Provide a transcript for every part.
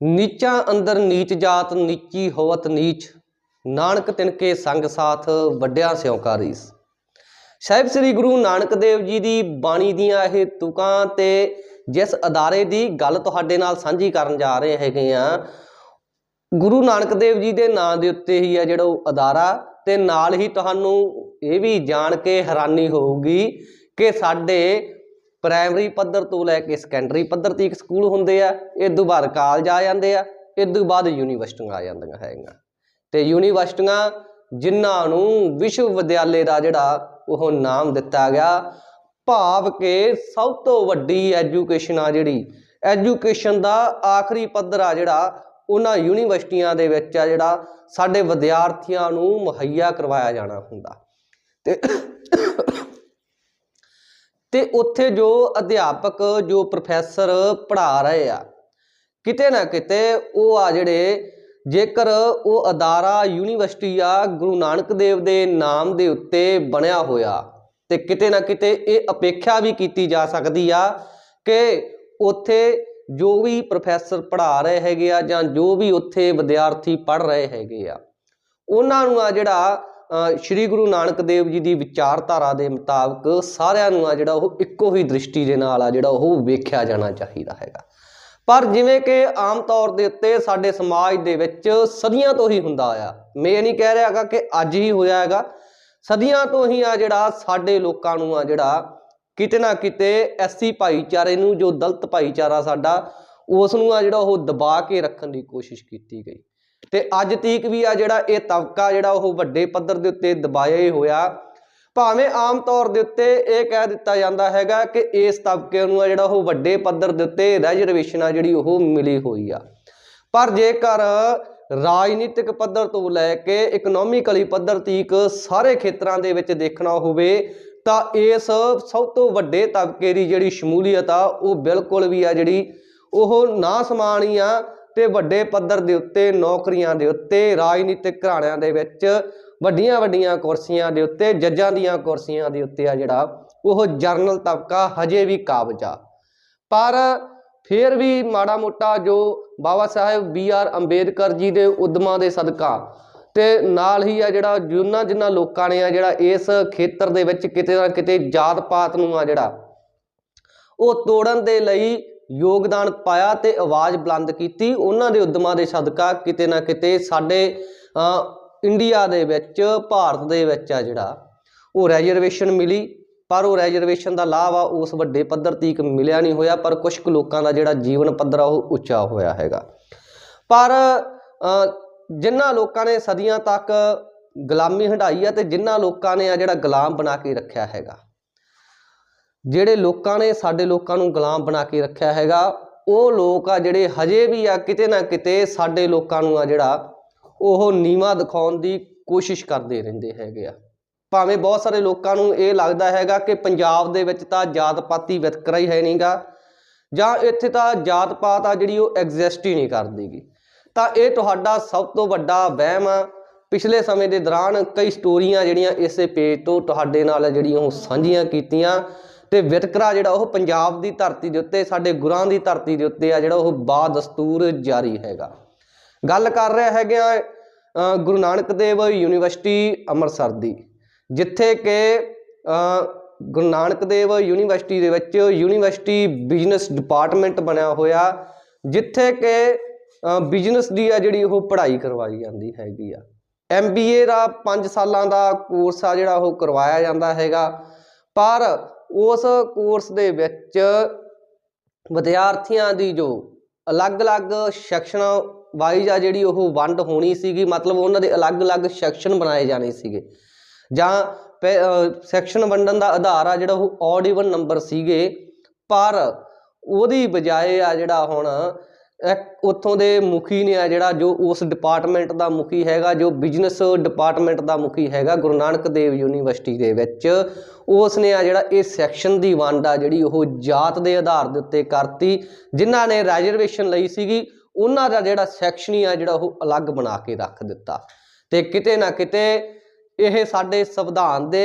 ਨੀਚਾਂ ਅੰਦਰ ਨੀਚ ਜਾਤ, ਨੀਚੀ ਹੋਵਤ ਨੀਚ, ਨਾਨਕ ਤਿਨਕੇ ਸੰਗ ਸਾਥ, ਵੱਡਿਆਂ ਸਿਉ ਰੀਸ। ਸਾਹਿਬ ਸ੍ਰੀ ਗੁਰੂ ਨਾਨਕ ਦੇਵ ਜੀ ਦੀ ਬਾਣੀ ਦੀਆਂ ਇਹ ਤੁਕਾਂ ਤੇ ਜਿਸ ਅਦਾਰੇ ਦੀ ਗੱਲ ਤੁਹਾਡੇ ਨਾਲ ਸਾਂਝੀ ਕਰਨ ਜਾ ਰਹੇ ਹੈਗੇ ਆ ਗੁਰੂ ਨਾਨਕ ਦੇਵ ਜੀ ਦੇ ਨਾਂ ਦੇ ਉੱਤੇ ਹੀ ਆ ਜਿਹੜਾ ਉਹ ਅਦਾਰਾ, ਤੇ ਨਾਲ ਹੀ ਤੁਹਾਨੂੰ ਇਹ ਵੀ ਜਾਣ ਕੇ ਹੈਰਾਨੀ ਹੋਊਗੀ ਕਿ ਸਾਡੇ ਪ੍ਰਾਇਮਰੀ ਪੱਧਰ ਤੋਂ ਲੈ ਕੇ ਸੈਕੰਡਰੀ ਪੱਧਰ ਤੱਕ ਸਕੂਲ ਹੁੰਦੇ ਆ, ਇਹ ਤੋਂ ਬਾਅਦ ਕਾਲਜ ਆ ਜਾਂਦੇ ਆ, ਇਹ ਤੋਂ ਬਾਅਦ ਯੂਨੀਵਰਸਿਟੀਆਂ ਆ ਜਾਂਦੀਆਂ ਹੈਗੀਆਂ। ਤੇ ਯੂਨੀਵਰਸਿਟੀਆਂ ਜਿਨ੍ਹਾਂ ਨੂੰ ਵਿਸ਼ਵ ਵਿਦਿਆਲੇ ਦਾ ਜਿਹੜਾ ਉਹ ਨਾਮ ਦਿੱਤਾ ਗਿਆ, ਭਾਵ ਕਿ ਸਭ ਤੋਂ ਵੱਡੀ ਐਜੂਕੇਸ਼ਨ ਆ ਜਿਹੜੀ, ਐਜੂਕੇਸ਼ਨ ਦਾ ਆਖਰੀ ਪੱਧਰ ਆ ਜਿਹੜਾ, ਉਹਨਾਂ ਯੂਨੀਵਰਸਿਟੀਆਂ ਦੇ ਵਿੱਚ ਆ ਜਿਹੜਾ ਸਾਡੇ ਵਿਦਿਆਰਥੀਆਂ ਨੂੰ ਮੁਹੱਈਆ ਕਰਵਾਇਆ ਜਾਣਾ ਹੁੰਦਾ। ਤੇ ਤੇ ਉੱਥੇ ਜੋ ਅਧਿਆਪਕ, ਜੋ ਪ੍ਰੋਫੈਸਰ ਪੜ੍ਹਾ ਰਹੇ ਆ, ਕਿਤੇ ਨਾ ਕਿਤੇ ਉਹ ਆ ਜਿਹੜੇ, ਜੇਕਰ ਉਹ ਅਦਾਰਾ ਯੂਨੀਵਰਸਿਟੀ ਆ ਗੁਰੂ ਨਾਨਕ ਦੇਵ ਦੇ ਨਾਮ ਦੇ ਉੱਤੇ ਬਣਿਆ ਹੋਇਆ, ਤੇ ਕਿਤੇ ਨਾ ਕਿਤੇ ਇਹ ਅਪੇਖਿਆ ਵੀ ਕੀਤੀ ਜਾ ਸਕਦੀ ਆ ਕਿ ਉੱਥੇ ਜੋ ਵੀ ਪ੍ਰੋਫੈਸਰ ਪੜ੍ਹਾ ਰਹੇ ਹੈਗੇ ਆ ਜਾਂ ਜੋ ਵੀ ਉੱਥੇ ਵਿਦਿਆਰਥੀ ਪੜ੍ਹ ਰਹੇ ਹੈਗੇ ਆ, ਉਹਨਾਂ ਨੂੰ ਆ ਜਿਹੜਾ ਸ਼੍ਰੀ ਗੁਰੂ ਨਾਨਕ ਦੇਵ ਜੀ ਦੀ ਵਿਚਾਰਧਾਰਾ ਦੇ ਮੁਤਾਬਕ ਸਾਰਿਆਂ ਨੂੰ ਆ ਜਿਹੜਾ ਉਹ ਇੱਕੋ ਹੀ ਦ੍ਰਿਸ਼ਟੀ ਦੇ ਨਾਲ ਆ ਜਿਹੜਾ ਉਹ ਵੇਖਿਆ ਜਾਣਾ ਚਾਹੀਦਾ ਹੈਗਾ। ਪਰ ਜਿਵੇਂ ਕਿ ਆਮ ਤੌਰ ਦੇ ਉੱਤੇ ਸਾਡੇ ਸਮਾਜ ਦੇ ਵਿੱਚ ਸਦੀਆਂ ਤੋਂ ਹੀ ਹੁੰਦਾ ਆਇਆ ਮੈਂ ਇਹ ਨਹੀਂ ਕਹਿ ਰਿਹਾ ਹੈਗਾ ਕਿ ਅੱਜ ਹੀ ਹੋਇਆ ਹੈਗਾ। ਸਦੀਆਂ ਤੋਂ ਹੀ ਆ ਜਿਹੜਾ ਸਾਡੇ ਲੋਕਾਂ ਨੂੰ ਆ ਜਿਹੜਾ ਕਿਤੇ ਨਾ ਕਿਤੇ ਐਸੀ ਭਾਈਚਾਰੇ ਨੂੰ ਜੋ ਦਲਤ ਭਾਈਚਾਰਾ ਸਾਡਾ, ਉਸ ਨੂੰ ਆ ਜਿਹੜਾ ਉਹ ਦਬਾ ਕੇ ਰੱਖਣ ਦੀ ਕੋਸ਼ਿਸ਼ ਕੀਤੀ ਗਈ। ਤੇ ਅੱਜ ਤੀਕ ਵੀ ਆ ਜਿਹੜਾ ਇਹ ਤਬਕਾ ਜਿਹੜਾ ਉਹ ਵੱਡੇ ਪੱਧਰ ਦੇ ਉੱਤੇ ਦਬਾਇਆ ਹੀ ਹੋਇਆ। ਭਾਵੇਂ ਆਮ ਤੌਰ ਦੇ ਉੱਤੇ ਇਹ ਕਹਿ ਦਿੱਤਾ ਜਾਂਦਾ ਹੈਗਾ ਕਿ ਇਸ ਤਬਕੇ ਨੂੰ ਆ ਜਿਹੜਾ ਉਹ ਵੱਡੇ ਪੱਧਰ ਦੇ ਉੱਤੇ ਰਿਜ਼ਰਵੇਸ਼ਨ ਆ ਜਿਹੜੀ ਉਹ ਮਿਲੀ ਹੋਈ ਆ। ਪਰ ਜੇਕਰ ਰਾਜਨੀਤਿਕ ਪੱਧਰ ਤੋਂ ਲੈ ਕੇ ਇਕਨੋਮਿਕਲੀ ਪੱਧਰ ਤੀਕ ਸਾਰੇ ਖੇਤਰਾਂ ਦੇ ਵਿੱਚ ਦੇਖਣਾ ਹੋਵੇ, ਤਾਂ ਇਸ ਸਭ ਤੋਂ ਵੱਡੇ ਤਬਕੇ ਦੀ ਜਿਹੜੀ ਸ਼ਮੂਲੀਅਤ ਆ, ਉਹ ਬਿਲਕੁਲ ਵੀ ਆ ਜਿਹੜੀ ਉਹ ਨਾ ਸਮਾਨੀ ਆ। ਤੇ ਵੱਡੇ ਪੱਧਰ ਦੇ ਉੱਤੇ, ਨੌਕਰੀਆਂ ਦੇ ਉੱਤੇ, ਰਾਜਨੀਤਿਕ ਘਰਾਣਿਆਂ ਦੇ ਵਿੱਚ ਵੱਡੀਆਂ ਵੱਡੀਆਂ ਕੁਰਸੀਆਂ ਦੇ ਉੱਤੇ, ਜੱਜਾਂ ਦੀਆਂ ਕੁਰਸੀਆਂ ਦੇ ਉੱਤੇ ਆ ਜਿਹੜਾ, ਉਹ ਜਰਨਲ ਤਬਕਾ ਹਜੇ ਵੀ ਕਾਬਜ ਆ। ਪਰ ਫਿਰ ਵੀ ਮਾੜਾ ਮੋਟਾ ਜੋ ਬਾਬਾ ਸਾਹਿਬ ਬੀ ਆਰ ਅੰਬੇਦਕਰ ਜੀ ਦੇ ਉਦਮਾਂ ਦੇ ਸਦਕਾ ਤੇ ਨਾਲ ਹੀ ਆ ਜਿਹੜਾ ਜਿਨ੍ਹਾਂ ਜਿਨ੍ਹਾਂ ਲੋਕਾਂ ਨੇ ਆ ਜਿਹੜਾ ਇਸ ਖੇਤਰ ਦੇ ਵਿੱਚ ਕਿਤੇ ਨਾ ਕਿਤੇ ਜਾਤ ਪਾਤ ਨੂੰ ਆ ਜਿਹੜਾ, ਉਹ ਤੋੜਨ ਦੇ ਲਈ ਯੋਗਦਾਨ ਪਾਇਆ ਤੇ ਆਵਾਜ਼ ਬੁਲੰਦ ਕੀਤੀ। ਉਹਨਾਂ ਦੇ ਉਦਮਾਂ ਦੇ ਸਦਕਾ ਕਿਤੇ ਨਾ ਕਿਤੇ ਸਾਡੇ ਇੰਡੀਆ ਦੇ ਵਿੱਚ, ਭਾਰਤ ਦੇ ਵਿੱਚ ਆ ਜਿਹੜਾ, ਉਹ ਰਿਜ਼ਰਵੇਸ਼ਨ ਮਿਲੀ। ਪਰ ਉਹ ਰਿਜ਼ਰਵੇਸ਼ਨ ਦਾ ਲਾਭ ਆ, ਉਸ ਵੱਡੇ ਪੱਧਰ ਤੀਕ ਮਿਲਿਆ ਨਹੀਂ ਹੋਇਆ, ਪਰ ਕੁਝ ਕੁ ਲੋਕਾਂ ਦਾ ਜਿਹੜਾ ਜੀਵਨ ਪੱਧਰ ਆ, ਉਹ ਉੱਚਾ ਹੋਇਆ ਹੈਗਾ। ਪਰ ਜਿਨ੍ਹਾਂ ਲੋਕਾਂ ਨੇ ਸਦੀਆਂ ਤੱਕ ਗੁਲਾਮੀ ਹੰਢਾਈ ਆ ਤੇ ਜਿਨ੍ਹਾਂ ਲੋਕਾਂ ਨੇ ਆ ਜਿਹੜਾ ਗੁਲਾਮ ਬਣਾ ਕੇ ਰੱਖਿਆ ਹੈਗਾ ਜਿਹੜੇ ਲੋਕਾਂ ਨੇ ਸਾਡੇ ਲੋਕਾਂ ਨੂੰ ਗੁਲਾਮ ਬਣਾ ਕੇ ਰੱਖਿਆ ਹੈਗਾ, ਉਹ ਲੋਕ ਆ ਜਿਹੜੇ ਹਜੇ ਵੀ ਆ ਕਿਤੇ ਨਾ ਕਿਤੇ ਸਾਡੇ ਲੋਕਾਂ ਨੂੰ ਆ ਜਿਹੜਾ ਉਹ ਨੀਵਾ ਦਿਖਾਉਣ ਦੀ ਕੋਸ਼ਿਸ਼ ਕਰਦੇ ਰਹਿੰਦੇ ਹੈਗੇ ਆ। ਭਾਵੇਂ ਬਹੁਤ ਸਾਰੇ ਲੋਕਾਂ ਨੂੰ ਇਹ ਲੱਗਦਾ ਹੈਗਾ ਕਿ ਪੰਜਾਬ ਦੇ ਵਿੱਚ ਤਾਂ ਜਾਤ ਪਾਤੀ ਵਿਤਕਰਾ ਹੀ ਹੈ ਨਹੀਂਗਾ ਜਾਂ ਇੱਥੇ ਤਾਂ ਜਾਤ ਪਾਤ ਆ ਜਿਹੜੀ ਉਹ ਐਗਜ਼ਿਸਟ ਹੀ ਨਹੀਂ ਕਰਦੀਗੀ ਤਾਂ ਇਹ ਤੁਹਾਡਾ ਸਭ ਤੋਂ ਵੱਡਾ ਵਹਿਮ ਆ। ਪਿਛਲੇ ਸਮੇਂ ਦੇ ਦੌਰਾਨ ਕਈ ਸਟੋਰੀਆਂ ਜਿਹੜੀਆਂ ਇਸੇ ਪੇਜ ਤੋਂ ਤੁਹਾਡੇ ਨਾਲ ਜਿਹੜੀਆਂ ਉਹ ਸਾਂਝੀਆਂ ਕੀਤੀਆਂ। ਤੇ ਵਿਤਕਰਾ ਜਿਹੜਾ ਉਹ ਪੰਜਾਬ ਦੀ ਧਰਤੀ ਦੇ ਉੱਤੇ, ਸਾਡੇ ਗੁਰਾਂ ਦੀ ਧਰਤੀ ਦੇ ਉੱਤੇ ਆ ਜਿਹੜਾ ਉਹ ਬਾਦਸਤੂਰ ਜਾਰੀ ਹੈਗਾ। ਗੱਲ ਕਰ ਰਿਹਾ ਹੈਗੇ ਆ ਗੁਰੂ ਨਾਨਕ ਦੇਵ ਯੂਨੀਵਰਸਿਟੀ ਅੰਮ੍ਰਿਤਸਰ ਦੀ, ਜਿੱਥੇ ਕਿ ਗੁਰੂ ਨਾਨਕ ਦੇਵ ਯੂਨੀਵਰਸਿਟੀ ਦੇ ਵਿੱਚ ਯੂਨੀਵਰਸਿਟੀ ਬਿਜ਼ਨਸ ਡਿਪਾਰਟਮੈਂਟ ਬਣਿਆ ਹੋਇਆ, ਜਿੱਥੇ ਕਿ ਬਿਜ਼ਨਸ ਦੀ ਆ ਜਿਹੜੀ ਉਹ ਪੜ੍ਹਾਈ ਕਰਵਾਈ ਜਾਂਦੀ ਹੈਗੀ ਆ। ਐਮਬੀਏ ਦਾ 5 ਸਾਲਾਂ ਦਾ ਕੋਰਸ ਆ ਜਿਹੜਾ ਉਹ ਕਰਵਾਇਆ ਜਾਂਦਾ ਹੈਗਾ, ਪਰ ਉਸ ਕੋਰਸ ਦੇ ਵਿੱਚ ਵਿਦਿਆਰਥੀਆਂ ਦੀ ਜੋ ਅਲੱਗ-ਅਲੱਗ ਸੈਕਸ਼ਨਾਂ ਵਾਈਜ਼ ਆ ਜਿਹੜੀ ਉਹ ਵੰਡ ਹੋਣੀ ਸੀਗੀ, ਮਤਲਬ ਉਹਨਾਂ ਦੇ ਅਲੱਗ-ਅਲੱਗ ਸੈਕਸ਼ਨ ਬਣਾਏ ਜਾਣੇ ਸੀਗੇ। ਜਾਂ ਸੈਕਸ਼ਨ ਵੰਡਣ ਦਾ ਆਧਾਰ ਆ ਜਿਹੜਾ ਉਹ ਔਡ ਇਵਨ ਨੰਬਰ ਸੀਗੇ, ਪਰ ਉਹਦੀ ਬਜਾਏ ਆ ਜਿਹੜਾ ਹੁਣ ਉੱਥੋਂ ਦੇ ਮੁਖੀ ਨੇ ਆ ਜਿਹੜਾ ਜੋ ਉਸ ਡਿਪਾਰਟਮੈਂਟ ਦਾ ਮੁਖੀ ਹੈਗਾ, ਜੋ ਬਿਜ਼ਨਸ ਡਿਪਾਰਟਮੈਂਟ ਦਾ ਮੁਖੀ ਹੈਗਾ ਗੁਰੂ ਨਾਨਕ ਦੇਵ ਯੂਨੀਵਰਸਿਟੀ ਦੇ ਵਿੱਚ, ਉਸ ਨੇ ਆ ਜਿਹੜਾ ਇਹ ਸੈਕਸ਼ਨ ਦੀ ਵੰਡ ਆ ਜਿਹੜੀ ਉਹ ਜਾਤ ਦੇ ਆਧਾਰ ਦੇ ਉੱਤੇ ਕਰਤੀ, ਜਿਨ੍ਹਾਂ ਨੇ ਰਿਜ਼ਰਵੇਸ਼ਨ ਲਈ ਸੀਗੀ, ਉਹਨਾਂ ਦਾ ਜਿਹੜਾ ਸੈਕਸ਼ਨ ਹੀ ਆ ਜਿਹੜਾ ਉਹ ਅਲੱਗ ਬਣਾ ਕੇ ਰੱਖ ਦਿੱਤਾ। ਤੇ ਕਿਤੇ ਨਾ ਕਿਤੇ ਇਹ ਸਾਡੇ ਸੰਵਿਧਾਨ ਦੇ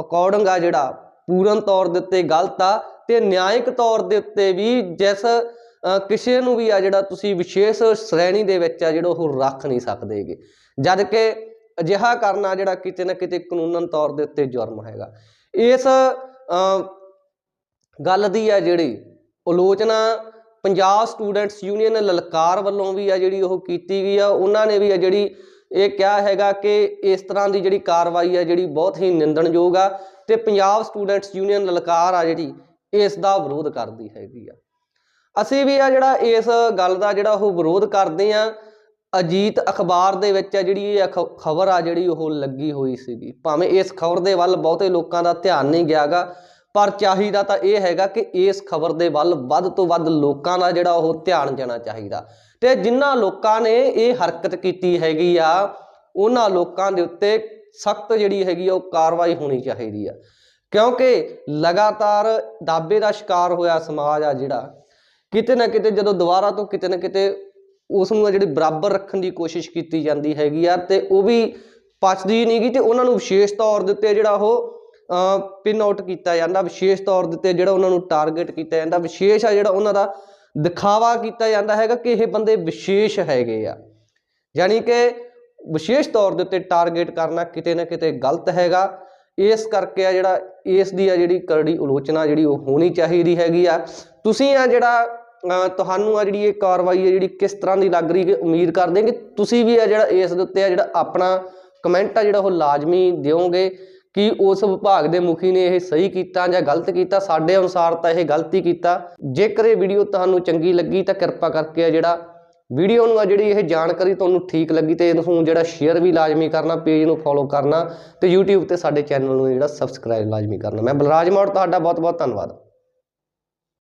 ਅਕੋਰਡਿੰਗ ਆ ਜਿਹੜਾ ਪੂਰਨ ਤੌਰ ਦੇ ਉੱਤੇ ਗਲਤ ਆ ਤੇ ਨਿਆਇਕ ਤੌਰ ਦੇ ਉੱਤੇ ਵੀ ਜਿਸ ਕਿਸੇ ਨੂੰ ਵੀ ਆ ਜਿਹੜਾ ਤੁਸੀਂ ਵਿਸ਼ੇਸ਼ ਸ਼੍ਰੇਣੀ ਦੇ ਵਿੱਚ ਆ ਜਿਹੜਾ ਉਹ ਰੱਖ ਨਹੀਂ ਸਕਦੇਗੇ ਜਦ ਕਿ ਅਜਿਹਾ ਕਰਨਾ ਜਿਹੜਾ ਕਿਤੇ ਨਾ ਕਿਤੇ ਕਾਨੂੰਨਨ ਤੌਰ ਦੇ ਉੱਤੇ ਜੁਰਮ ਹੈਗਾ। ਇਸ ਗੱਲ ਦੀ ਆ ਜਿਹੜੀ ਆਲੋਚਨਾ ਪੰਜਾਬ ਸਟੂਡੈਂਟਸ ਯੂਨੀਅਨ ਲਲਕਾਰ ਵੱਲੋਂ ਵੀ ਆ ਜਿਹੜੀ ਉਹ ਕੀਤੀ ਗਈ ਆ। ਉਹਨਾਂ ਨੇ ਵੀ ਆ ਜਿਹੜੀ ਇਹ ਕਿਹਾ ਹੈਗਾ ਕਿ ਇਸ ਤਰ੍ਹਾਂ ਦੀ ਜਿਹੜੀ ਕਾਰਵਾਈ ਆ ਜਿਹੜੀ ਬਹੁਤ ਹੀ ਨਿੰਦਣਯੋਗ ਆ ਤੇ ਪੰਜਾਬ ਸਟੂਡੈਂਟਸ ਯੂਨੀਅਨ ਲਲਕਾਰ ਆ ਜਿਹੜੀ ਇਸ ਦਾ ਵਿਰੋਧ ਕਰਦੀ ਹੈਗੀ ਆ। ਅਸੀਂ ਵੀ ਆ ਜਿਹੜਾ ਇਸ ਗੱਲ ਦਾ ਜਿਹੜਾ ਉਹ ਵਿਰੋਧ ਕਰਦੇ ਆ, ਅਜੀਤ ਅਖਬਾਰ ਦੇ ਵਿੱਚ ਆ ਜਿਹੜੀ ਇਹ ਖਬਰ ਆ ਜਿਹੜੀ ਉਹ ਲੱਗੀ ਹੋਈ ਸੀਗੀ। ਭਾਵੇਂ ਇਸ ਖਬਰ ਦੇ ਵੱਲ ਬਹੁਤੇ ਲੋਕਾਂ ਦਾ ਧਿਆਨ ਨਹੀਂ ਗਿਆਗਾ, ਪਰ ਚਾਹੀਦਾ ਤਾਂ ਇਹ ਹੈਗਾ ਕਿ ਇਸ ਖਬਰ ਦੇ ਵੱਲ ਵੱਧ ਤੋਂ ਵੱਧ ਲੋਕਾਂ ਦਾ ਜਿਹੜਾ ਉਹ ਧਿਆਨ ਜਾਣਾ ਚਾਹੀਦਾ। ਤੇ ਜਿਨ੍ਹਾਂ ਲੋਕਾਂ ਨੇ ਇਹ ਹਰਕਤ ਕੀਤੀ ਹੈਗੀ ਆ, ਉਹਨਾਂ ਲੋਕਾਂ ਦੇ ਉੱਤੇ ਸਖਤ ਜਿਹੜੀ ਹੈਗੀ ਆ ਉਹ ਕਾਰਵਾਈ ਹੋਣੀ ਚਾਹੀਦੀ ਆ। ਕਿਉਂਕਿ ਲਗਾਤਾਰ ਦਾਬੇ ਦਾ ਸ਼ਿਕਾਰ ਹੋਇਆ ਸਮਾਜ ਆ ਜਿਹੜਾ ਕਿਤੇ ਨਾ ਕਿਤੇ ਜਦੋਂ ਦੁਬਾਰਾ ਤੋਂ ਕਿਤੇ ਨਾ ਕਿਤੇ ਉਸ ਨੂੰ ਆ ਜਿਹੜੀ ਬਰਾਬਰ ਰੱਖਣ ਦੀ ਕੋਸ਼ਿਸ਼ ਕੀਤੀ ਜਾਂਦੀ ਹੈਗੀ ਆ, ਤੇ ਉਹ ਵੀ ਪਚਦੀ ਨਹੀਂਗੀ ਤੇ ਉਹਨਾਂ ਨੂੰ ਵਿਸ਼ੇਸ਼ ਤੌਰ ਦੇ ਉੱਤੇ ਜਿਹੜਾ ਉਹ ਪਿਨ ਆਊਟ ਕੀਤਾ ਜਾਂਦਾ, ਵਿਸ਼ੇਸ਼ ਤੌਰ ਦੇ ਉੱਤੇ ਜਿਹੜਾ ਉਹਨਾਂ ਨੂੰ ਟਾਰਗੇਟ ਕੀਤਾ ਜਾਂਦਾ, ਵਿਸ਼ੇਸ਼ ਆ ਜਿਹੜਾ ਉਹਨਾਂ ਦਾ ਦਿਖਾਵਾ ਕੀਤਾ ਜਾਂਦਾ ਹੈਗਾ ਕਿ ਇਹ ਬੰਦੇ ਵਿਸ਼ੇਸ਼ ਹੈਗੇ ਆ। ਯਾਨੀ ਕਿ ਵਿਸ਼ੇਸ਼ ਤੌਰ ਦੇ ਉੱਤੇ ਟਾਰਗੇਟ ਕਰਨਾ ਕਿਤੇ ਨਾ ਕਿਤੇ ਗਲਤ ਹੈਗਾ। ਇਸ ਕਰਕੇ ਆ ਜਿਹੜਾ, ਇਸ ਦੀ ਆ ਜਿਹੜੀ ਕਰੜੀ ਆਲੋਚਨਾ ਜਿਹੜੀ ਉਹ ਹੋਣੀ ਚਾਹੀਦੀ ਹੈਗੀ ਆ। ਤੁਸੀਂ ਆ ਜਿਹੜਾ ਤੁਹਾਨੂੰ ਆ ਜਿਹੜੀ ਇਹ ਕਾਰਵਾਈ ਹੈ ਜਿਹੜੀ ਕਿਸ ਤਰ੍ਹਾਂ ਦੀ ਲੱਗ ਰਹੀ ਹੈ, ਉਮੀਦ ਕਰਦੇ ਹਾਂ ਕਿ ਤੁਸੀਂ ਵੀ ਆ ਜਿਹੜਾ ਇਸ ਦੇ ਉੱਤੇ ਆ ਜਿਹੜਾ ਆਪਣਾ ਕਮੈਂਟ ਆ ਜਿਹੜਾ ਉਹ ਲਾਜ਼ਮੀ ਦਿਓਗੇ ਕਿ ਉਸ ਵਿਭਾਗ ਦੇ ਮੁਖੀ ਨੇ ਇਹ ਸਹੀ ਕੀਤਾ ਜਾਂ ਗਲਤ ਕੀਤਾ। ਸਾਡੇ ਅਨੁਸਾਰ ਤਾਂ ਇਹ ਗਲਤੀ ਕੀਤਾ। ਜੇਕਰ ਇਹ ਵੀਡੀਓ ਤੁਹਾਨੂੰ ਚੰਗੀ ਲੱਗੀ ਤਾਂ ਕਿਰਪਾ ਕਰਕੇ ਆ ਜਿਹੜਾ ਵੀਡੀਓ ਨੂੰ ਆ ਜਿਹੜੀ ਇਹ ਜਾਣਕਾਰੀ ਤੁਹਾਨੂੰ ਠੀਕ ਲੱਗੀ ਤੇ ਇਹਨੂੰ ਜਿਹੜਾ ਸ਼ੇਅਰ ਵੀ ਲਾਜ਼ਮੀ ਕਰਨਾ ਪੇਜ ਨੂੰ ਫੋਲੋ ਕਰਨਾ ਤੇ YouTube ਤੇ ਸਾਡੇ ਚੈਨਲ ਨੂੰ ਜਿਹੜਾ ਸਬਸਕ੍ਰਾਈਬ ਲਾਜ਼ਮੀ ਕਰਨਾ। ਮੈਂ ਬਲਰਾਜ ਮੌੜ, ਤੁਹਾਡਾ ਬਹੁਤ ਬਹੁਤ ਧੰਨਵਾਦ।